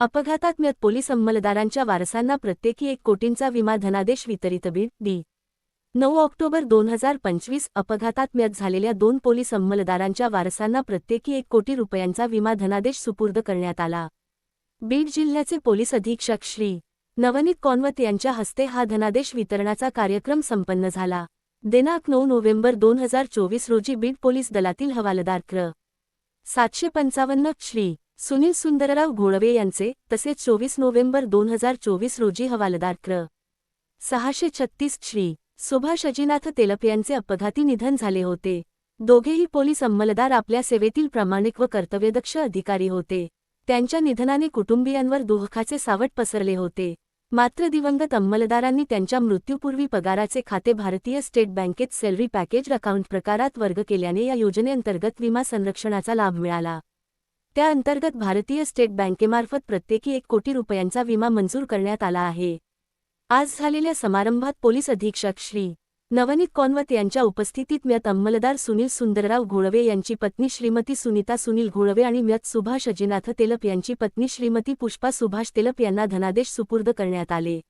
अपघातात म्यत पोलीस अंमलदारांच्या वारसांना प्रत्येकी एक कोटींचा विमा धनादेश वितरित बीड डी. नऊ ऑक्टोबर दोन हजार पंचवीस अपघातात म्यत झालेल्या दोन पोलीस अंमलदारांच्या वारसांना प्रत्येकी एक कोटी रुपयांचा विमा धनादेश सुपूर्द करण्यात आला. बीड जिल्ह्याचे पोलीस अधीक्षक श्री. नवनीत कॉन्वत यांच्या हस्ते हा धनादेश वितरणाचा कार्यक्रम संपन्न झाला. दिनांक नऊ नोव्हेंबर दोन हजार चोवीस रोजी बीड पोलीस दलातील हवालदार क्र. सातशे पंचावन्न श्री. सुनील सुंदरराव घोळवे यांचे तसेच चोवीस नोव्हेंबर दोन हजार चोवीस रोजी हवालदार क्र. सहाशे छत्तीस श्री. सुभाष अजिनाथ तेलप यांचे अपघाती निधन झाले होते. दोघेही पोलीस अंमलदार आपल्या सेवेतील प्रामाणिक व कर्तव्यदक्ष अधिकारी होते. त्यांच्या निधनाने कुटुंबियांवर दुःखाचे सावट पसरले होते. मात्र दिवंगत अंमलदारांनी त्यांच्या मृत्यूपूर्वी पगाराचे खाते भारतीय स्टेट बँकेत सॅलरी पॅकेज अकाउंट प्रकारात वर्ग केल्याने या योजनेअंतर्गत विमा संरक्षणाचा लाभ मिळाला. त्याअंतर्गत भारतीय स्टेट बँकेमार्फत प्रत्येकी एक कोटी रुपयांचा विमा मंजूर करण्यात आला आहे. आज झालेल्या समारंभात पोलीस अधीक्षक श्री. नवनीत कॉन्वत यांच्या उपस्थितीत म्यत अंमलदार सुनील सुंदरराव घोळवे यांची पत्नी श्रीमती सुनीता सुनील घोळवे आणि म्यत सुभाष अजिनाथ तेलप यांची पत्नी श्रीमती पुष्पा सुभाष तेलप यांना धनादेश सुपूर्द करण्यात आले.